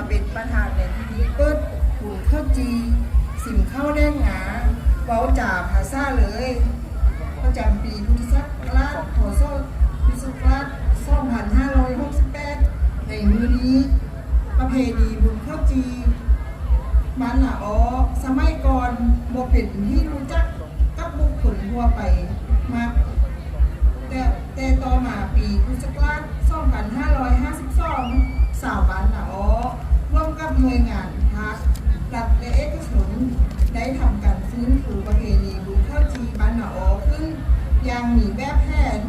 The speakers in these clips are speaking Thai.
มาเป็นประธานในพิธีเปิดขุนข้าวจี สิมข้าวแดงหงาเว้าจ่าภาษาเลยประจำปีพุทธศักราชพศพุทธศักราช2568 ในมือนี้ ประเพณีบุญข้าวจีบ้านหนาอ๋อสมัยก่อนบ่เป็นที่รู้จักกับบุคคลทั่วไป หน่วยงานภาครัฐและเอกชนได้ทำการฟื้นฟูประเพณีบุญข้าวจีบ้านหนาอ๋อขึ้นอย่างมีแบบแผน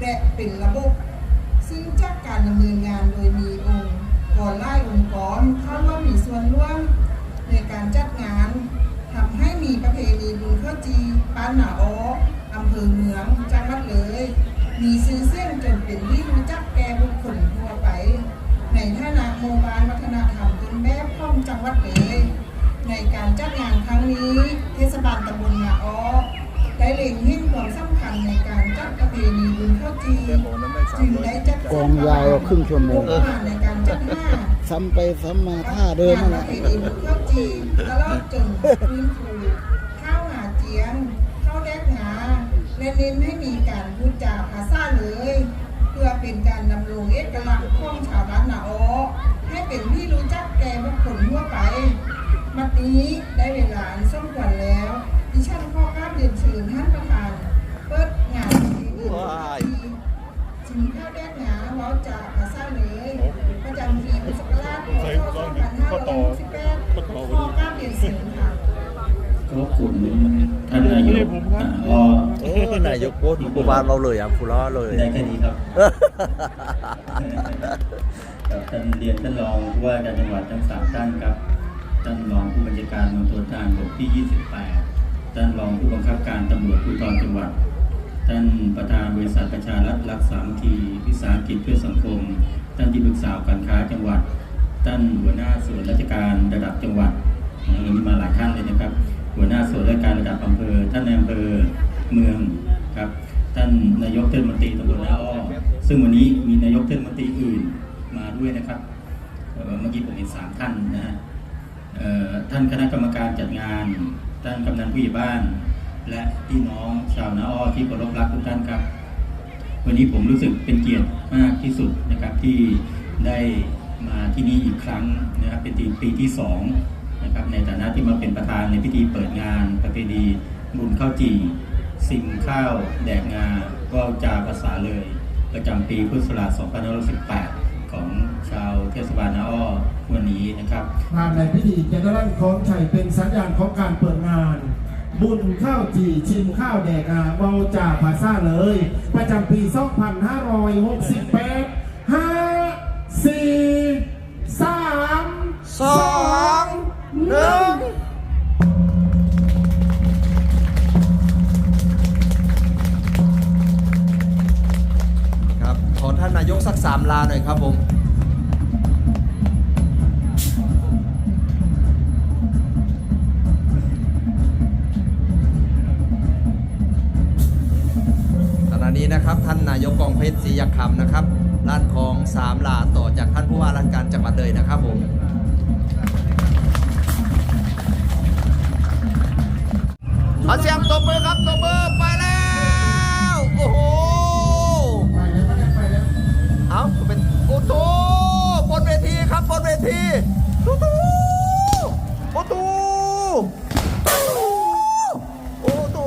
และเป็นระบบ ซึ่งจากการดำเนินงานโดยมีองค์กรไล่องค์กรเข้าร่วมมีส่วนร่วมในการจัดงานทำให้มีประเพณีบุญข้าวจีบ้านหนาอ๋ออำเภอเมืองจังหวัดเลย มีชื่อเสียงจนเป็นที่รู้จักแก่บุคคลทั่วไป ในฐานะ วัดเลยในการจัดงานครั้งนี้ เทศบาลตำบลนาอ้อได้เล็งเห็นความสำคัญในการจัดประเพณีบุญข้าวจีจึงได้จัดกองยาวครึ่งชั่วโมงงบประมาณในการจัดห้าซ้ำไปซ้ำมาท่าเดิมนั่นแหละงานประเพณีบุญข้าวจีตลอดจนฟื้นฟูข้าวหาเจียงข้าวแดกหาและเน้นให้มีการพูดจาภาษาเลย เพื่อเป็นการดำรงเอกลักษณ์ของชาวบ้านนาอ้อให้เป็นที่รู้ ไปมัดนี้ได้เวลาอันสมควรแล้ว ดิฉันขอกราบเรียนเชิญท่านประธาน เปิดงานที่อื่นที่จิมข้าวแดกหนาเว้าจากภาษาเลยประจำปีพุทธศักราช2568ขอกราบเรียนเชิญค่ะ ก็คุณท่านนายกอ่าอ้อโอ้นายกโคตรกูบานเราเลยอะผู้ล้อเลยได้แค่นี้ครับครับท่านเรียนท่านรองผู้ว่าการจังหวัดทั้งสามท่านครับท่านรองผู้บัญชาการมณฑลทหารบกที่ 28 ท่านรองผู้บังคับการตำรวจภูธรจังหวัด ท่านประธานบริษัทประชารัฐรักสามัคคีวิสาหกิจเพื่อสังคม ท่านที่ปรึกษาการค้าจังหวัด ท่านหัวหน้าส่วนราชการระดับจังหวัดนะวันนี้มาหลายท่านเลยนะครับ หัวหน้าส่วนราชการระดับอำเภอ ท่านในอำเภอเมืองครับ ท่านนายกเทศมนตรีตำบลนาอ้อซึ่งวันนี้มีนายกเทศมนตรีอื่นมาด้วยนะครับ เมื่อกี้ผมเห็นสามท่านนะฮะท่านคณะกรรมการจัดงาน ท่านกำนันผู้ใหญ่บ้าน และพี่น้องชาวนาอ้อที่เคารพรักทุกท่านครับ วันนี้ผมรู้สึกเป็นเกียรติมากที่สุดนะครับที่ได้มาที่นี่อีกครั้งนะครับเป็นปีที่สอง นะครับในฐานะที่มาเป็นประธานในพิธีเปิดงานประเพณีบุญข้าวจี่สิ่งข้าวแดกงาก็จาภาษาเลย ประจำปีพุทธศักราช2518 ของชาวเทศบาลนาอ้อวันนี้นะครับงานในพิธีจะได้รับของไทยเป็นสัญญาณของการเปิดงาน บุญข้าวจีชิมข้าวแดกอาเมาจ่าภาษาเลย ประจำปี 2568ายกสักสามลาหน่อยครับผมขณะนี้นะครับท่านนายกกองเพชรศรียคำนะครับลานคลองสามลาต่อจากท่านผู้ว่าราชการจังหวัดเลยนะครับผมขอเสียงตบ ทีตูตูโอ้ตูตโอ้ตู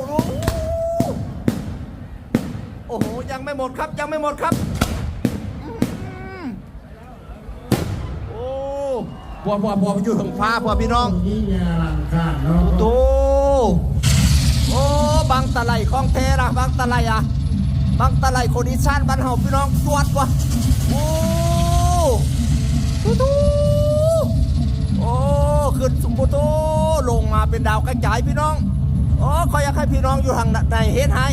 โอ้โหยังไม่หมดครับยังไม่หมดครับโอ้พอพอพออยู่ถึงฟ้าพอพี่น้องนี่งานลังการเนาะโอ้บางตะไลของเทนะบางตะไลอะบางตะไลคนอีสานบ้านเฮาพี่น้องตรวจวะโอ้ตู้ ขึ้นสุมโตลงมาเป็นดาวกระจายพี่น้องโอ้ขออยากให้พี่น้องอยู่ทางในเฮ็ดให้